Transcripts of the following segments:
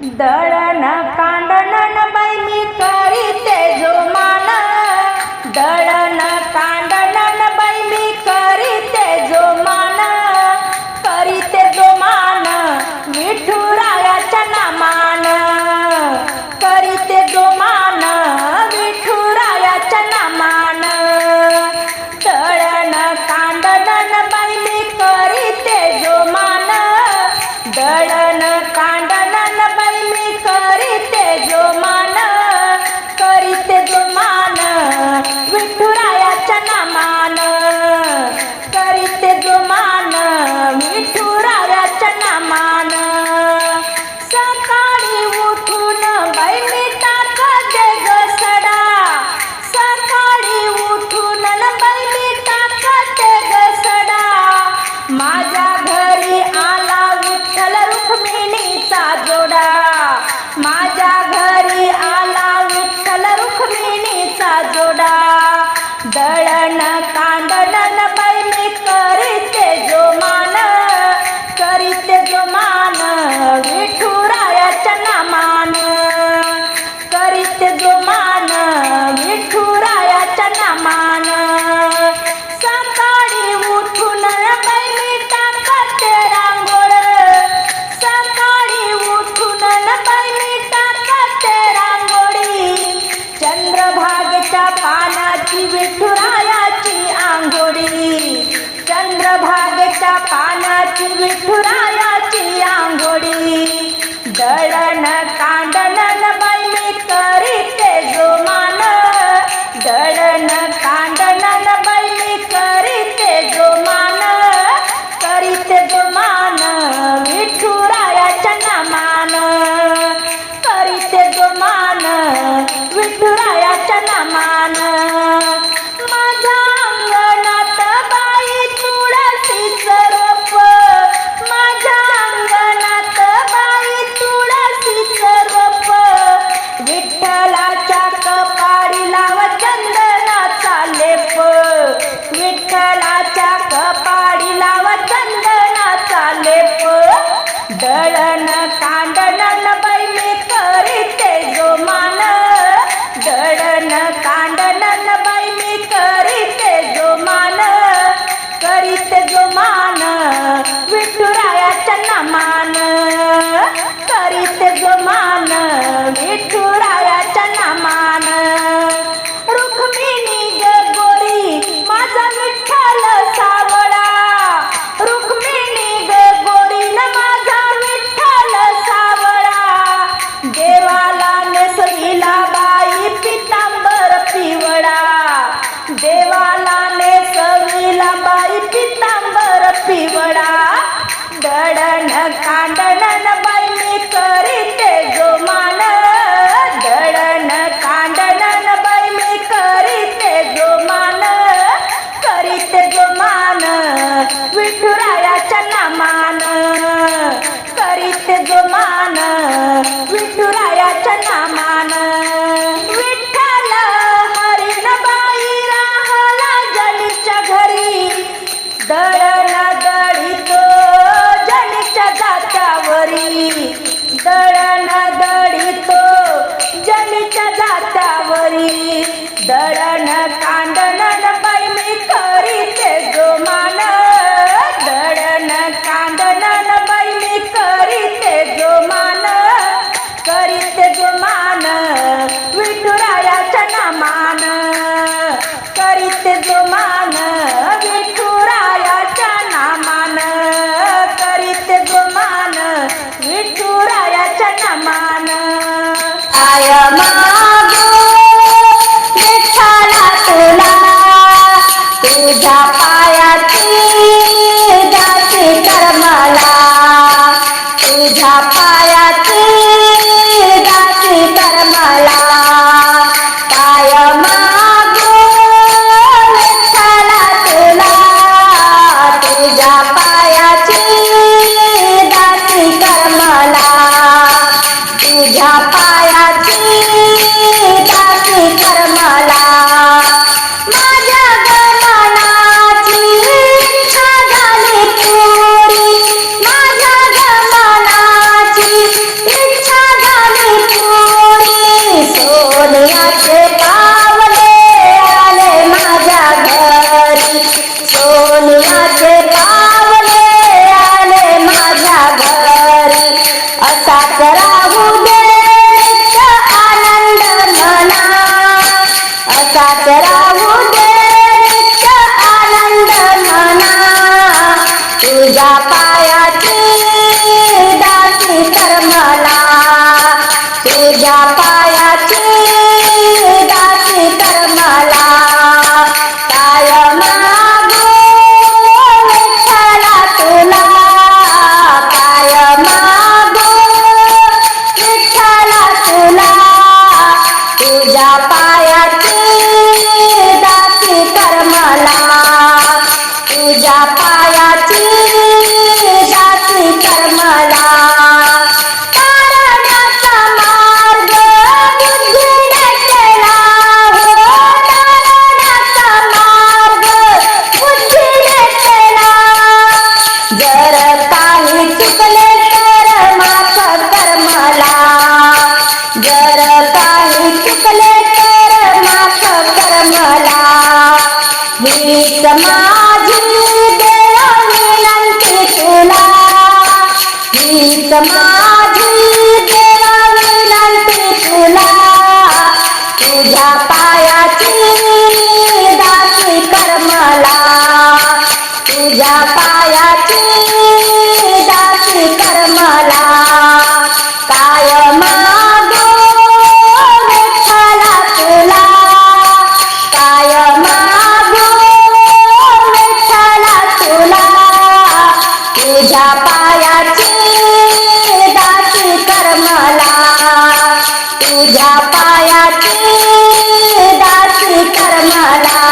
दळण कांडणन बाई मी जो मान दळण विठुरायाची आंघोळी दळण कांडन बैली करीते जोमान. दळण कांडन बैली करीते जोमान. करीते जोमान विठुरायाच्या नामान. करीते जोमान विठुरायाच्या नामान. মালা de tomar. तुझ्या पायाची दाती कर मला तुझ्या पायाची दाती कर मला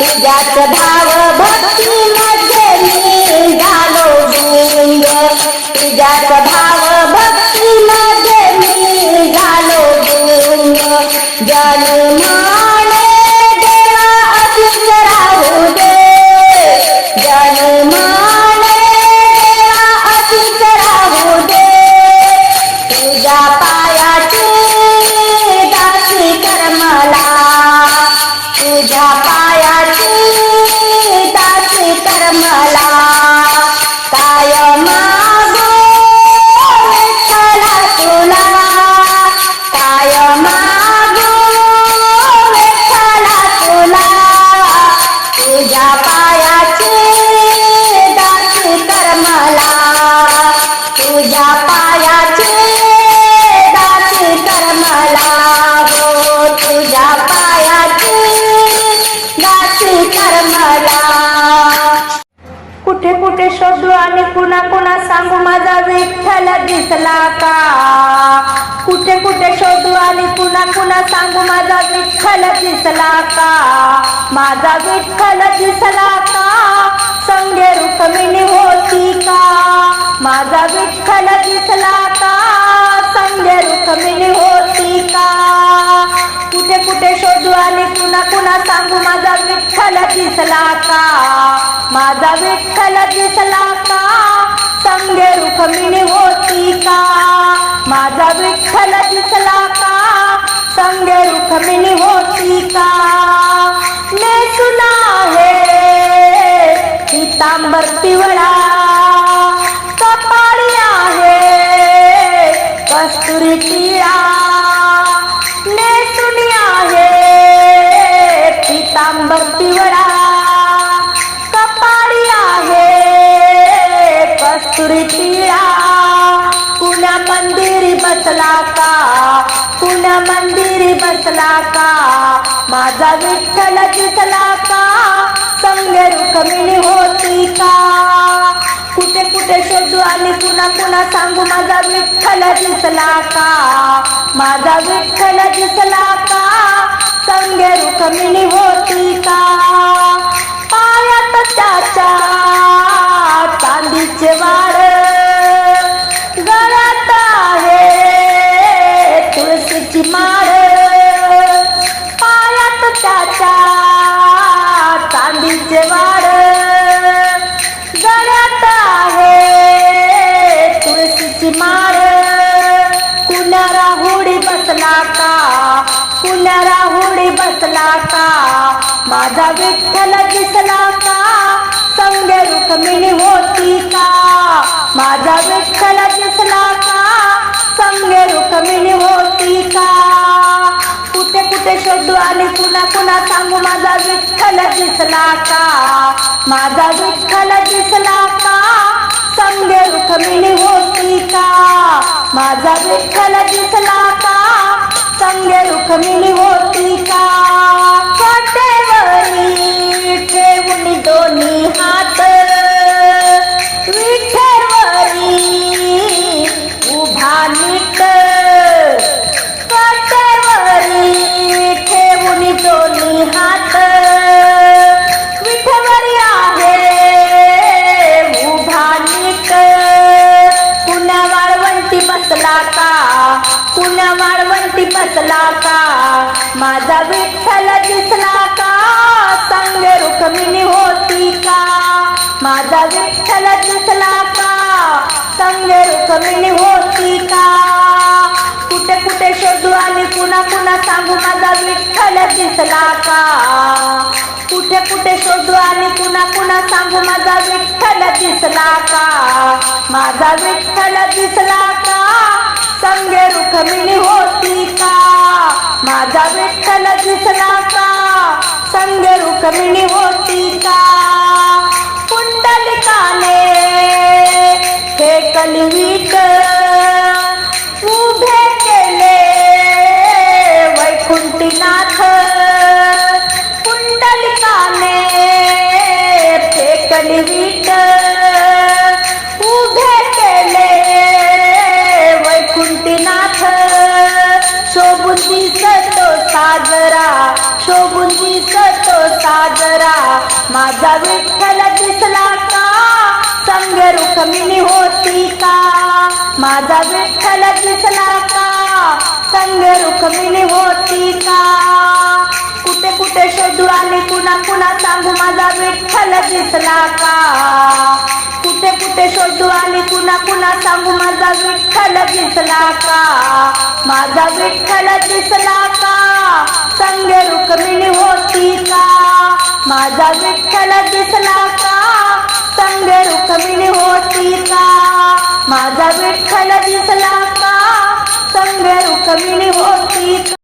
तुझ्याच भाव सांगू माझा विठ्ठल दिसला का? कुठे कुठे शोधू आणि कुणा कुणा सांगू माझा विठ्ठल दिसला का? माझा विठ्ठल दिसला का? संगे रुक्मिणी होती का? माझा विठ्ठल दिसला का? संगे रुक्मिणी होती का? कुठे कुठे शोधू आणि कुणा कुणा सांगू माझा विठ्ठल दिसला का? माझा विठ्ठल दिसला का? संगे रुखमिणी होती का? माझा विठ्ठल दिसला का? संगे रुखमिणी होती का? नेसुना आहे पितांबर पिवळा कपाळी आहे कस्तुरी पिळा ने सुनी आहे पितांबर पिवळा टिळा पुण्या मंदिरी बसला का पुण्या मंदिरी बसला का माझा विठ्ठल दिसला का संगे रुक्मिणी होती का? कुठे कुठे शोधू आणि कुणा कुणा सांगू माझा विठ्ठल दिसला का माझा विठ्ठल दिसला का संगे रुक्मिणी होती का? बसला का कुणारा होडी बसला का माझा विठ्ठल दिसला का संग रुक्मिणी होती का माझा विठ्ठल दिसला का संग रुक्मिणी होती का कुठे कुठे शोधू आणि कुणा कुणा सांगू माझा विठ्ठल दिसला का माझा विठ्ठल दिसला का संग रुक्मिणी होती का माझा विठ्ठल दिसला का? संगे रुक्मिणी होती का? विठ्ठल का? संग रुक्मिणी होती का? कुठे कुठे शोधू आणि कुणा कुणा सांगू माझा विठ्ठल दिसला का? कुठे कुठे शोधू आणि कुणा कुणा सांगू माझा विठ्ठल दिसला का? माझा विठ्ठल दिसला का? संगे रुक्मिणी होती का? माझा विठ्ठल दिसला का? संगे रुक्मिणी शोभून दिसतो साजरा. माझा विठ्ठल दिसला का? संग रुक्मिणी होती का? माझा विठ्ठल दिसला का? संग रुक्मिणी होती का? कुठे कुठे शोधू आले कुणा कुणा सांगू माझा विठ्ठल दिसला का? कुठे शोधू आले कुणा कुणा सांगू, माझा विठ्ठल दिसला का माझा विठ्ठल दिसला का संग रुक्मिणी होती का माझा विठ्ठल दिसला का संग रुक्मिणी होती का माझा विठ्ठल दिसला का संग रुक्मिणी होती का